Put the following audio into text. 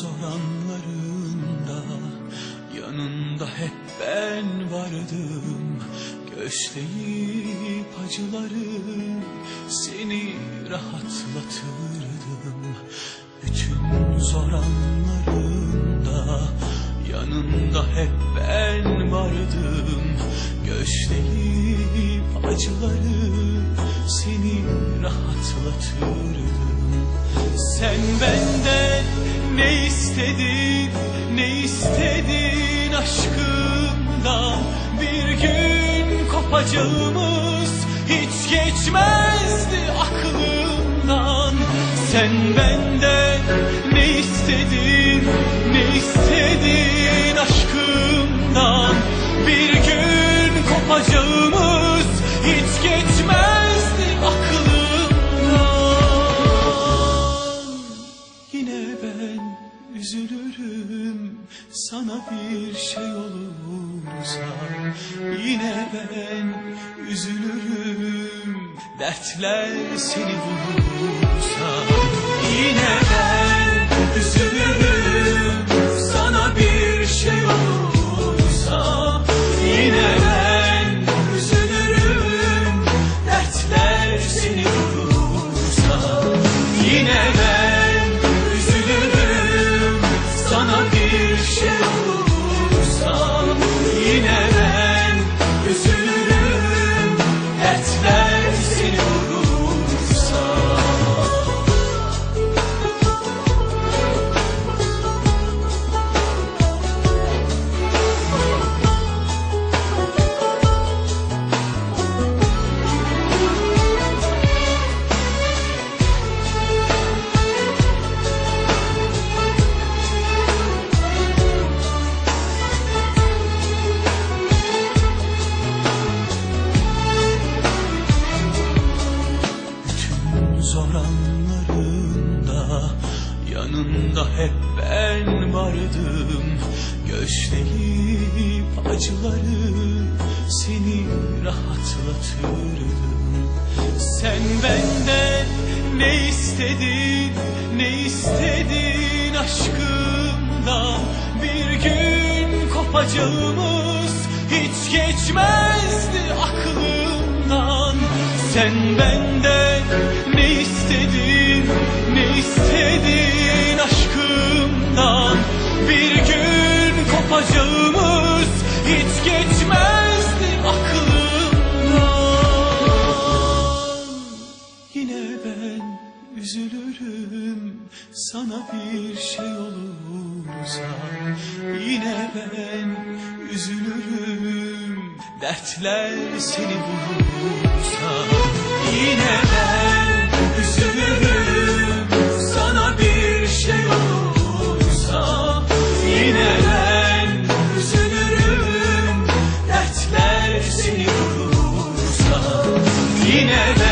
zoranlarında Yanında hep ben vardım. Göğüsleyip acıları Seni rahatlatırdım. Bütün zor anlarında Yanında hep ben vardım. Göğüsleyip acıları Seni rahatlatırdım. Sen benden ne istedin, ne istedin aşkımdan? Bir gün kopacağımız hiç geçmezdi aklımdan. Sen benden sana bir şey olursa Yine ben üzülürüm. Dertler seni vurursa Yine ben üzülürüm. Sana bir şey olursa Yine ben üzülürüm. Dertler seni vurursa Yine ben vardım Göğüsleyip acıları Seni rahatlatırdım. Sen benden ne istedin Ne istedin aşkımdan? Bir gün kopacağımız Hiç geçmezdi aklımdan. Sen benden ölürüm sana bir şey olursa Yine ben üzülürüm. Dertler seni bulursa Yine ben üzülürüm. Sana bir şey olursa Yine ben üzülürüm. Dertler seni bulursa Yine ben